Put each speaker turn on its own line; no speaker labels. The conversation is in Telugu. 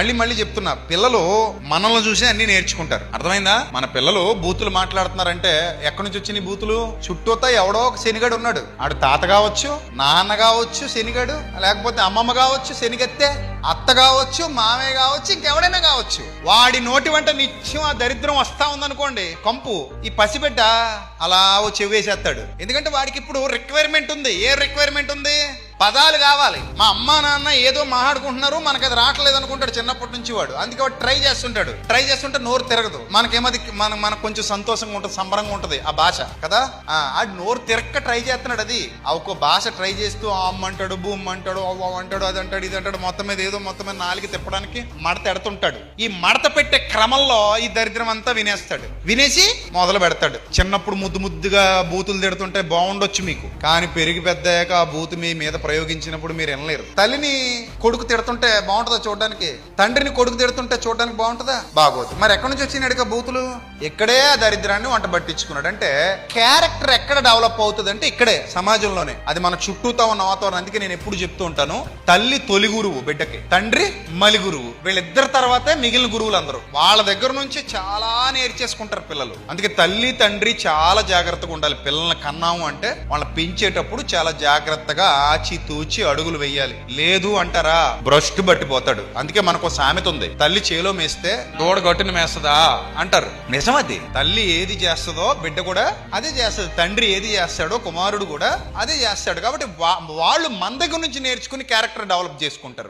మళ్ళీ మళ్ళీ చెప్తున్నా పిల్లలు మనల్ని చూసి అన్ని నేర్చుకుంటారు. అర్థమైందా? మన పిల్లలు బూతులు మాట్లాడుతున్నారంటే ఎక్కడి నుంచి వచ్చిన బూతులు? చుట్టూతా ఎవడో ఒక శనిగాడు ఉన్నాడు. ఆడు తాత కావచ్చు నాన్న కావచ్చు శనిగాడు లేకపోతే అమ్మమ్మ కావచ్చు శనిగత్తె అత్త కావచ్చు మామయ్య కావచ్చు ఇంకెవడైనా కావచ్చు. వాడి నోటి వెంట నిత్యం ఆ దరిద్రం వస్తా ఉందనుకోండి కంపు ఈ పసిబిడ్డ అలా ఓ చెవేసేస్తాడు ఎందుకంటే వాడికి ఇప్పుడు రిక్వైర్మెంట్ ఉంది. ఏ రిక్వైర్మెంట్ ఉంది? పదాలు కావాలి. మా అమ్మ నాన్న ఏదో మాట్లాడుకుంటున్నారు మనకు అది రావట్లేదు అనుకుంటాడు చిన్నప్పటి నుంచి వాడు. అందుకే వాడు ట్రై చేస్తుంటాడు. ట్రై చేస్తుంటే నోరు తిరగదు. మనకేమది మన మనకు కొంచెం సంతోషంగా ఉంటుంది సంబరంగా ఉంటుంది ఆ భాష కదా? ఆ నోరు తిరక్క ట్రై చేస్తున్నాడు అది. ఆ భాష ట్రై చేస్తూ ఆ అమ్మ అంటాడు బూమ్ అంటాడు అవ్వ అంటాడు అది అంటాడు ఇది అంటాడు మొత్తం మీద ఏదో మొత్తం మీద నాలుగు తిప్పడానికి మడత ఎడుతుంటాడు. ఈ మడత పెట్టే క్రమంలో ఈ దరిద్రం అంతా వినేస్తాడు. వినేసి మొదలు పెడతాడు. చిన్నప్పుడు ముద్దు ముద్దుగా బూతులు తిడుతుంటే బాగుండొచ్చు మీకు. కానీ పెరిగి పెద్దయ్యాక ఆ బూతు మీ మీద ప్రయోగించినప్పుడు మీరు వినలేరు. తల్లిని కొడుకు తిడుతుంటే బాగుంటుందా చూడడానికి? తండ్రిని కొడుకు తిడుతుంటే చూడడానికి బాగుంటుందా? బాగోదు. మరి ఎక్కడి నుంచి వచ్చినాడుగా బూతులు? ఇక్కడే ఆ దరిద్రాన్ని వంట పట్టించుకున్నాడు. అంటే క్యారెక్టర్ ఎక్కడ డెవలప్ అవుతుంది అంటే ఇక్కడే సమాజంలోనే. అది మన చుట్టూతో ఉన్న వాతావరణం. అందుకే నేను ఎప్పుడు చెప్తూ ఉంటాను తల్లి తొలి గురువు బిడ్డకి తండ్రి మలి గురువు. వీళ్ళిద్దరి తర్వాతే మిగిలిన గురువులు అందరూ వాళ్ళ దగ్గర నుంచి చాలా నేర్చేసుకుంటారు పిల్లలు. అందుకే తల్లి తండ్రి చాలా జాగ్రత్తగా ఉండాలి. పిల్లల్ని కన్నాము అంటే వాళ్ళని పెంచేటప్పుడు చాలా జాగ్రత్తగా ఆచి తూచి అడుగులు వేయాలి. లేదు అంటారా? భ్రష్టు పట్టిపోతాడు అందుకే మనకు సామెత ఉంది. తల్లి చేలో మేస్తే దూడ గట్టును మేస్తదా? అంటారు. నిజమది. తల్లి ఏది చేస్తుందో బిడ్డ కూడా అదే చేస్తుంది. తండ్రి ఏది చేస్తాడో కుమారుడు కూడా అదే చేస్తాడు. కాబట్టి వాళ్ళు మన దగ్గర నుంచి నేర్చుకుని క్యారెక్టర్ డెవలప్ చేసుకుంటారు.